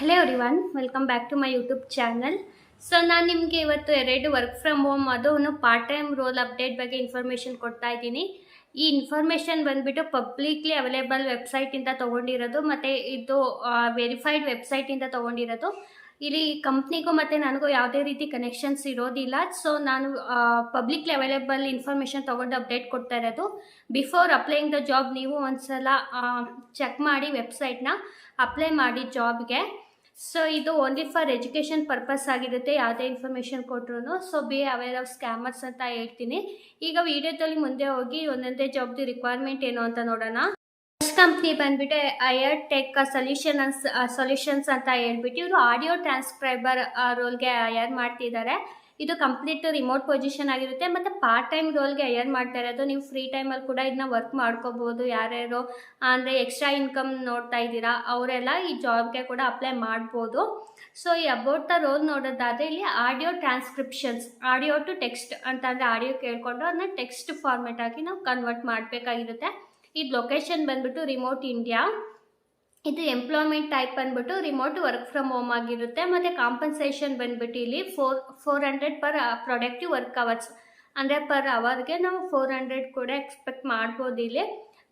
Hello everyone welcome back to my YouTube channel so ನಾನು ನಿಮಗೆ ಇವತ್ತು ಎರಡು ವರ್ಕ್ ಫ್ರಮ್ ಹೋಮ್ ಅದು ಪಾರ್ಟ್ ಟೈಮ್ ರೋಲ್ ಅಪ್ಡೇಟ್ ಬಗ್ಗೆ ಇನ್ಫಾರ್ಮೇಷನ್ ಕೊಡ್ತಾ ಇದ್ದೀನಿ. ಈ ಇನ್ಫಾರ್ಮೇಷನ್ ಬಂದುಬಿಟ್ಟು ಪಬ್ಲಿಕ್ಲಿ ಅವೈಲೇಬಲ್ ವೆಬ್ಸೈಟಿಂದ ತೊಗೊಂಡಿರೋದು, ಮತ್ತು ಇದು ವೆರಿಫೈಡ್ ವೆಬ್ಸೈಟಿಂದ ತೊಗೊಂಡಿರೋದು. ಇಲ್ಲಿ ಕಂಪ್ನಿಗೂ ಮತ್ತು ನನಗೂ ಯಾವುದೇ ರೀತಿ ಕನೆಕ್ಷನ್ಸ್ ಇರೋದಿಲ್ಲ. ಸೊ ನಾನು ಪಬ್ಲಿಕ್ಲಿ ಅವೈಲೇಬಲ್ ಇನ್ಫಾರ್ಮೇಷನ್ ತೊಗೊಂಡು ಅಪ್ಡೇಟ್ ಕೊಡ್ತಾ ಇರೋದು. ಬಿಫೋರ್ ಅಪ್ಲೈಯಿಂಗ್ ದ ಜಾಬ್ ನೀವು ಒಂದು ಸಲ ಚೆಕ್ ಮಾಡಿ ವೆಬ್ಸೈಟ್ನ ಅಪ್ಲೈ ಮಾಡಿ ಜಾಬ್ಗೆ ಸೊ ಇದು ಓನ್ಲಿ ಫಾರ್ ಎಜುಕೇಷನ್ ಪರ್ಪಸ್ ಆಗಿರುತ್ತೆ, ಯಾವುದೇ ಇನ್ಫಾರ್ಮೇಷನ್ ಕೊಟ್ಟರು so be aware of scammers ಅಂತ ಹೇಳ್ತೀನಿ. ಈಗ ವಿಡಿಯೋದಲ್ಲಿ ಮುಂದೆ ಹೋಗಿ ಒಂದೊಂದೇ ಜಾಬ್ದು ರಿಕ್ವೈರ್ಮೆಂಟ್ ಏನು ಅಂತ ನೋಡೋಣ. ಫಸ್ಟ್ ಕಂಪ್ನಿ ಬಂದ್ಬಿಟ್ಟು ಐಯರ್ ಟೆಕ್ ಸೊಲ್ಯೂಷನ್ ಸೊಲ್ಯೂಷನ್ಸ್ ಅಂತ ಹೇಳ್ಬಿಟ್ಟು ಇವರು ಆಡಿಯೋ ಟ್ರಾನ್ಸ್ಕ್ರೈಬರ್ ರೋಲ್ಗೆ ಹಯರ್ ಮಾಡ್ತಿದ್ದಾರೆ. ಇದು ಕಂಪ್ಲೀಟ್ ರಿಮೋಟ್ ಪೊಸಿಷನ್ ಆಗಿರುತ್ತೆ. ಮತ್ತು ಪಾರ್ಟ್ ಟೈಮ್ ರೋಲ್ಗೆ ಅಯರ್ ಮಾಡ್ತಾ ಇರೋದು. ನೀವು ಫ್ರೀ ಟೈಮಲ್ಲಿ ಕೂಡ ಇದನ್ನ ವರ್ಕ್ ಮಾಡ್ಕೋಬೋದು. ಯಾರ್ಯಾರು ಅಂದರೆ ಎಕ್ಸ್ಟ್ರಾ ಇನ್ಕಮ್ ನೋಡ್ತಾ ಇದ್ದೀರಾ, ಅವರೆಲ್ಲ ಈ ಜಾಬ್ಗೆ ಕೂಡ ಅಪ್ಲೈ ಮಾಡ್ಬೋದು. ಸೊ ಈ ಅಬೌಟ್ ದ ರೋಲ್ ನೋಡೋದಾದರೆ ಇಲ್ಲಿ audio transcriptions audio to text ಅಂತ ಅಂತಂದರೆ ಆಡಿಯೋ ಕೇಳಿಕೊಂಡು ಅದನ್ನ ಟೆಕ್ಸ್ಟ್ ಫಾರ್ಮೆಟ್ ಆಗಿ ನಾವು ಕನ್ವರ್ಟ್ ಮಾಡಬೇಕಾಗಿರುತ್ತೆ. ಇದು ಲೊಕೇಶನ್ ಬಂದ್ಬಿಟ್ಟು ರಿಮೋಟ್ ಇಂಡಿಯಾ ಇದು ಎಂಪ್ಲಾಯ್ಮೆಂಟ್ ಟೈಪ್ ಬಂದ್ಬಿಟ್ಟು ರಿಮೋಟ್ ವರ್ಕ್ ಫ್ರಮ್ ಹೋಮ್ ಆಗಿರುತ್ತೆ. ಮತ್ತು ಕಾಂಪನ್ಸೇಷನ್ ಬಂದ್ಬಿಟ್ಟು ಇಲ್ಲಿ four four hundred per productive work hours ಅಂದರೆ ಪರ್ ಅವರ್ಗೆ ನಾವು ಫೋರ್ ಹಂಡ್ರೆಡ್ ಕೂಡ ಎಕ್ಸ್ಪೆಕ್ಟ್ ಮಾಡ್ಬೋದು ಇಲ್ಲಿ.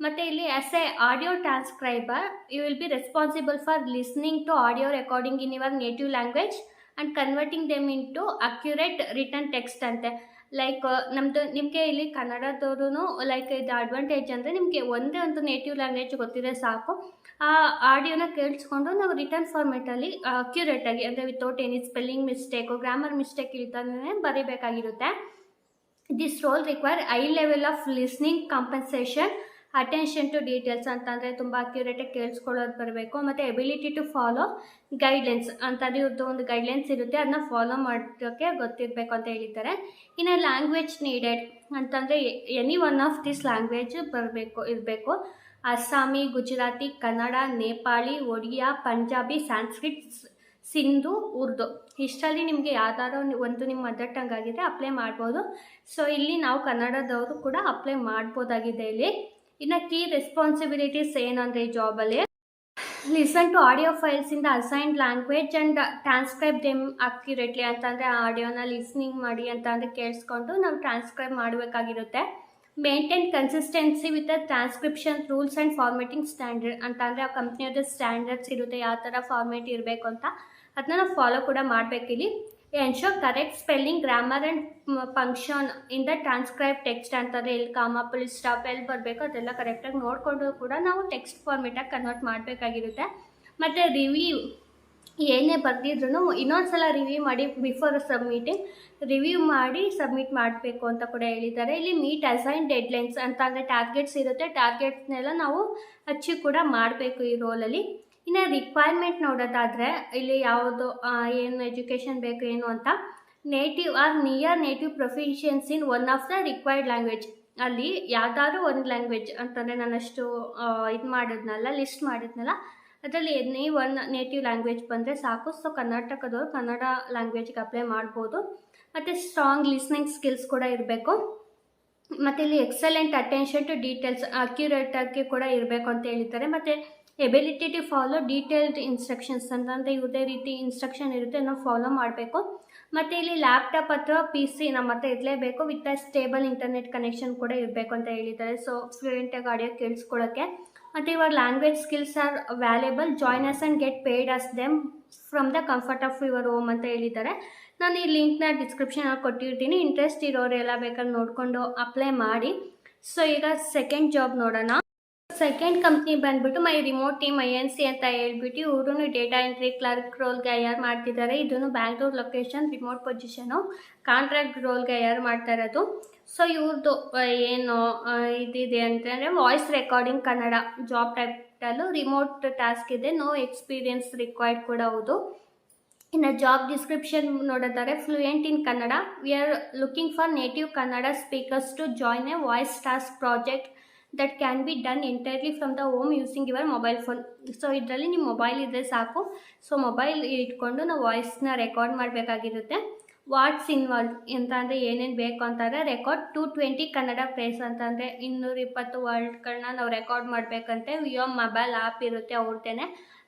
ಮತ್ತು ಇಲ್ಲಿ as a audio transcriber you will be responsible for listening to audio recording in your native language and converting them into accurate written text ಅಂತೆ. Like ನಮ್ಮದು ನಿಮಗೆ ಇಲ್ಲಿ ಕನ್ನಡದವ್ರು ಲೈಕ್ ಇದು ಅಡ್ವಾಂಟೇಜ್ ಅಂದರೆ ನಿಮಗೆ ಒಂದೇ ಒಂದು ನೇಟಿವ್ ಲ್ಯಾಂಗ್ವೇಜ್ ಗೊತ್ತಿದೆ ಸಾಕು. ಆ ಆಡಿಯೋನ ಕೇಳಿಸ್ಕೊಂಡು ನಾವು ರಿಟರ್ನ್ ಫಾರ್ಮೆಟಲ್ಲಿ ಅಕ್ಯುರೇಟಾಗಿ ಅಂದರೆ without any spelling mistake grammar mistake ಇಲ್ದೇ ಬರೀಬೇಕಾಗಿರುತ್ತೆ. This role require high level of listening compensation attention to details ಅಂತಂದರೆ ತುಂಬ ಅಕ್ಯುರೇಟಾಗಿ ಕೇಳಿಸ್ಕೊಳ್ಳೋದು ಬರಬೇಕು. ಮತ್ತು ಎಬಿಲಿಟಿ ಟು ಫಾಲೋ ಗೈಡ್ಲೈನ್ಸ್ ಅಂತ ಇವ್ರದ್ದು ಒಂದು ಗೈಡ್ಲೈನ್ಸ್ ಇರುತ್ತೆ ಅದನ್ನ ಫಾಲೋ ಮಾಡೋಕ್ಕೆ ಗೊತ್ತಿರಬೇಕು ಅಂತ ಹೇಳಿದ್ದಾರೆ. ಇನ್ನು ಲ್ಯಾಂಗ್ವೇಜ್ ನೀಡೆಡ್ ಅಂತಂದರೆ any one of this language ಬರಬೇಕು, ಇರಬೇಕು. ಅಸ್ಸಾಮಿ, ಗುಜರಾತಿ, ಕನ್ನಡ, ನೇಪಾಳಿ, ಒಡಿಯಾ, ಪಂಜಾಬಿ ಸ್ಯಾನ್ಸ್ಕ್ರಿಟ್ ಸಿಂಧು, ಉರ್ದು. ಇಷ್ಟರಲ್ಲಿ ನಿಮಗೆ ಯಾವ್ದಾದ್ರು ಒಂದು ನಿಮ್ಮ ಮದರ್ ಟಂಗ್ ಆಗಿದೆ ಅಪ್ಲೈ ಮಾಡ್ಬೋದು. ಸೊ ಇಲ್ಲಿ ನಾವು ಕನ್ನಡದವರು ಕೂಡ ಅಪ್ಲೈ ಮಾಡ್ಬೋದಾಗಿದೆ ಇಲ್ಲಿ. ಇನ್ನು ಕೀ ರೆಸ್ಪಾನ್ಸಿಬಿಲಿಟೀಸ್ ಏನಂದರೆ ಈ ಜಾಬಲ್ಲಿ ಲಿಸನ್ ಟು ಆಡಿಯೋ ಫೈಲ್ಸ್ ಇಂದ assigned language and transcribe them accurately ಅಂತಂದರೆ ಆಡಿಯೋನ ಲಿಸ್ನಿಂಗ್ ಮಾಡಿ ಅಂತ ಅಂದರೆ ಕೇಳಿಸ್ಕೊಂಡು ನಾವು transcribe ಮಾಡಬೇಕಾಗಿರುತ್ತೆ. Maintain consistency with transcription rules and formatting standard ಅಂತ ಅಂದರೆ ಆ ಕಂಪ್ನಿಯವ್ರದ್ದು ಸ್ಟ್ಯಾಂಡರ್ಡ್ಸ್ ಇರುತ್ತೆ, ಯಾವ ಥರ ಫಾರ್ಮೇಟ್ ಇರಬೇಕು ಅಂತ. ಅದನ್ನ ನಾವು ಫಾಲೋ ಕೂಡ ಮಾಡಬೇಕಿಲ್ಲಿ. Ensure correct spelling grammar and function in the transcribe text ಅಂತಾರೆ ಎಲ್ಲಿ ಕಾಮ ಪುಲಿಸ್ ಸ್ಟಾಪ್ ಎಲ್ಲಿ ಬರಬೇಕು, ಅದೆಲ್ಲ ಕರೆಕ್ಟಾಗಿ ನೋಡಿಕೊಂಡು ಕೂಡ ನಾವು ಟೆಕ್ಸ್ಟ್ ಫಾರ್ಮೇಟಾಗಿ ಕನ್ವರ್ಟ್ ಮಾಡಬೇಕಾಗಿರುತ್ತೆ. ಮತ್ತು ರಿವ್ಯೂ ಏನೇ ಬರೆದಿದ್ರು ಇನ್ನೊಂದು ಸಲ ರಿವ್ಯೂ ಮಾಡಿ ಬಿಫೋರ್ ಸಬ್ಮಿಟಿಂಗ್ ರಿವ್ಯೂ ಮಾಡಿ ಸಬ್ಮಿಟ್ ಮಾಡಬೇಕು ಅಂತ ಕೂಡ ಹೇಳಿದ್ದಾರೆ. ಇಲ್ಲಿ ಮೀಟ್ ಅಸೈನ್ ಡೆಡ್ಲೈನ್ಸ್ ಅಂತ ಅಂದರೆ ಟಾರ್ಗೆಟ್ಸ್ ಇರುತ್ತೆ. ಟಾರ್ಗೆಟ್ಸ್ನೆಲ್ಲ ನಾವು ಅಚ್ಚಿ ಕೂಡ ಮಾಡಬೇಕು ಈ ರೋಲಲ್ಲಿ ಇನ್ನು ರಿಕ್ವೈರ್ಮೆಂಟ್ ನೋಡೋದಾದರೆ ಇಲ್ಲಿ ಯಾವುದು ಏನು ಎಜುಕೇಷನ್ ಬೇಕು, ಏನು ಅಂತ native or near native proficiency in one of the required language ಅಲ್ಲಿ ಯಾವುದಾದ್ರೂ ಒಂದು ಲ್ಯಾಂಗ್ವೇಜ್ ಅಂತಂದರೆ ನಾನಷ್ಟು ಇದು ಮಾಡಿದ್ನಲ್ಲ ಲಿಸ್ಟ್ ಮಾಡಿದ್ನಲ್ಲ, ಅದರಲ್ಲಿ ಎನಿ ಒನ್ ನೇಟಿವ್ ಲ್ಯಾಂಗ್ವೇಜ್ ಬಂದರೆ ಸಾಕು. ಸೊ ಕರ್ನಾಟಕದವರು ಕನ್ನಡ ಲ್ಯಾಂಗ್ವೇಜ್ಗೆ ಅಪ್ಲೈ ಮಾಡ್ಬೋದು. ಮತ್ತು ಸ್ಟ್ರಾಂಗ್ ಲಿಸ್ನಿಂಗ್ ಸ್ಕಿಲ್ಸ್ ಕೂಡ ಇರಬೇಕು. ಮತ್ತು ಇಲ್ಲಿ ಎಕ್ಸಲೆಂಟ್ ಅಟೆನ್ಷನ್ ಟು ಡೀಟೇಲ್ಸ್ ಅಕ್ಯುರೇಟಾಗಿ ಕೂಡ ಇರಬೇಕು ಅಂತ ಹೇಳಿದ್ದಾರೆ. ಮತ್ತು ability to follow detailed instructions ಅಂತಂದರೆ ಯಾವುದೇ ರೀತಿ ಇನ್ಸ್ಟ್ರಕ್ಷನ್ ಇರುತ್ತೆ, ನಾವು ಫಾಲೋ ಮಾಡಬೇಕು. ಮತ್ತು ಇಲ್ಲಿ ಲ್ಯಾಪ್ಟಾಪ್ ಅಥವಾ ಪಿ ಸಿ ನಮ್ಮ ಹತ್ರ ಇರಲೇಬೇಕು. With a stable internet connection ಕೂಡ ಇರಬೇಕು ಅಂತ ಹೇಳಿದ್ದಾರೆ. ಸೊ ಫ್ಲೂಯೆಂಟಾಗಿ ಆಡಿಯೋ ಕೇಳಿಸ್ಕೊಳ್ಳೋಕ್ಕೆ ಮತ್ತು ಇವಾಗ language skills are valuable join us and get paid as them from the comfort of your home ಅಂತ ಹೇಳಿದ್ದಾರೆ. ನಾನು ಈ ಲಿಂಕ್ನ ಡಿಸ್ಕ್ರಿಪ್ಷನಲ್ಲಿ ಕೊಟ್ಟಿರ್ತೀನಿ. ಇಂಟ್ರೆಸ್ಟ್ ಇರೋರು ಎಲ್ಲ ಬೇಕಾದ್ರೆ ನೋಡಿಕೊಂಡು ಅಪ್ಲೈ ಮಾಡಿ. ಸೊ ಈಗ ಸೆಕೆಂಡ್ ಜಾಬ್ ನೋಡೋಣ. ಸೆಕೆಂಡ್ ಕಂಪ್ನಿ ಬಂದ್ಬಿಟ್ಟು my remote team I N C ಅಂತ ಹೇಳ್ಬಿಟ್ಟು ಇವರು ಡೇಟಾ ಎಂಟ್ರಿ ಕ್ಲರ್ಕ್ ರೋಲ್ಗೆ ಯಾರು ಮಾಡ್ತಿದ್ದಾರೆ ಇದನ್ನು Bangalore location remote position contract ರೋಲ್ಗೆ ಯಾರು ಮಾಡ್ತಾ ಇರೋದು. ಸೊ ಇವ್ರದ್ದು ಏನು ಇದಿದೆ ಅಂತಂದರೆ voice recording Kannada job title remote task ಇದೆ. ನೋ ಎಕ್ಸ್ಪೀರಿಯನ್ಸ್ ರಿಕ್ವೈರ್ಡ್ ಕೂಡ ಹೌದು. ಇನ್ನು ಜಾಬ್ ಡಿಸ್ಕ್ರಿಪ್ಷನ್ ನೋಡೋದಾದ್ರೆ fluent in Kannada. We are looking for native Kannada speakers to join a voice task project that can be done entirely from the home using your mobile phone so ಇದರಲ್ಲಿ ನಿಮ್ಮ mobile ಇದ್ದರೆ ಸಾಕು. So mobile ಇಟ್ಕೊಂಡು ನಾವು ವಾಯ್ಸ್ನ record ಮಾಡಬೇಕಾಗಿರುತ್ತೆ. What's involve ಅಂತ ಅಂದರೆ ಏನೇನು ಬೇಕು ಅಂತಂದರೆ record two twenty Kannada place ಅಂತಂದರೆ ಇನ್ನೂರ ಇಪ್ಪತ್ತು ವರ್ಡ್ಗಳನ್ನ ನಾವು ರೆಕಾರ್ಡ್ ಮಾಡಬೇಕಂತೆ. ವಿಯೋ ಮೊಬೈಲ್ ಆ್ಯಪ್ ಇರುತ್ತೆ ಅವ್ರದ್ದೇನೆ,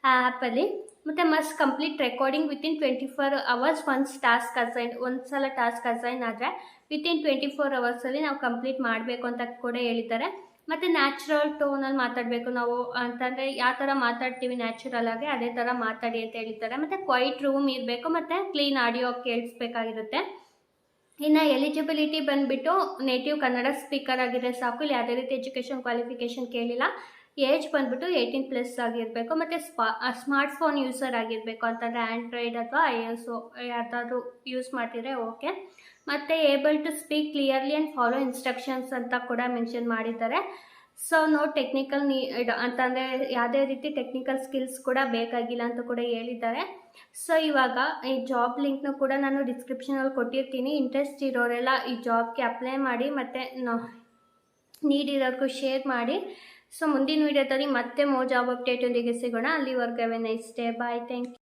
ಆ ಆ್ಯಪಲ್ಲಿ ಮತ್ತು must complete recording within twenty four hours once task assign ಒಂದು ಸಲ ಟಾಸ್ಕ್ ಅಸೈನ್ ಆದರೆ ವಿತಿನ್ ಟ್ವೆಂಟಿ ಫೋರ್ ಅವರ್ಸಲ್ಲಿ ನಾವು ಕಂಪ್ಲೀಟ್ ಮಾಡಬೇಕು ಅಂತ ಕೂಡ ಹೇಳಿದ್ದಾರೆ. ಮತ್ತು ನ್ಯಾಚುರಲ್ ಟೋನಲ್ಲಿ ಮಾತಾಡಬೇಕು ನಾವು ಅಂತಂದರೆ ಯಾವ ಥರ ಮಾತಾಡ್ತೀವಿ ನ್ಯಾಚುರಲ್ ಆಗಿ ಅದೇ ಥರ ಮಾತಾಡಿ ಅಂತ ಹೇಳ್ತಾರೆ ಮತ್ತು ಕ್ವೈಟ್ ರೂಮ್ ಇರಬೇಕು, ಮತ್ತು ಕ್ಲೀನ್ ಆಡಿಯೋ ಕೇಳಿಸ್ಬೇಕಾಗಿರುತ್ತೆ. ಇನ್ನು ಎಲಿಜಿಬಿಲಿಟಿ ಬಂದುಬಿಟ್ಟು ನೇಟಿವ್ ಕನ್ನಡ ಸ್ಪೀಕರ್ ಆಗಿದ್ರೆ ಸಾಕು. ಇಲ್ಲಿ ಯಾವುದೇ ರೀತಿ ಎಜುಕೇಷನ್ ಕ್ವಾಲಿಫಿಕೇಷನ್ ಕೇಳಿಲ್ಲ. ಏಜ್ ಬಂದುಬಿಟ್ಟು ಏಯ್ಟೀನ್ ಪ್ಲಸ್ ಆಗಿರಬೇಕು. ಮತ್ತು ಸ್ಪಾ ಸ್ಮಾರ್ಟ್ ಫೋನ್ ಯೂಸರ್ ಆಗಿರಬೇಕು ಅಂತಂದರೆ ಆ್ಯಂಡ್ರಾಯ್ಡ್ ಅಥವಾ ಐ ಎಸ್ ಯಾವ್ದಾದ್ರು ಯೂಸ್ ಮಾಡ್ತಿದ್ರೆ ಓಕೆ ಮತ್ತು able to speak clearly and follow instructions ಅಂತ ಕೂಡ ಮೆನ್ಷನ್ ಮಾಡಿದ್ದಾರೆ. ಸೊ ನೋ ಟೆಕ್ನಿಕಲ್ ನೀ ಅಂತಂದರೆ ಯಾವುದೇ ರೀತಿ ಟೆಕ್ನಿಕಲ್ ಸ್ಕಿಲ್ಸ್ ಕೂಡ ಬೇಕಾಗಿಲ್ಲ ಅಂತ ಕೂಡ ಹೇಳಿದ್ದಾರೆ. ಸೊ ಇವಾಗ ಈ ಜಾಬ್ ಲಿಂಕ್ನ ಕೂಡ ನಾನು ಡಿಸ್ಕ್ರಿಪ್ಷನಲ್ಲಿ ಕೊಟ್ಟಿರ್ತೀನಿ. ಇಂಟ್ರೆಸ್ಟ್ ಇರೋರೆಲ್ಲ ಈ ಜಾಬ್ಗೆ ಅಪ್ಲೈ ಮಾಡಿ ಮತ್ತು ನೀಡಿರೋರ್ಗೂ ಶೇರ್ ಮಾಡಿ. ಸೊ ಮುಂದಿನ ವೀಡಿಯೋದಲ್ಲಿ ಮತ್ತೆ ಮೋ ಜಾಬ್ ಅಪ್ಡೇಟೊಂದಿಗೆ ಸಿಗೋಣ. ಅಲ್ಲಿವರೆಗೂ nice day bye thank you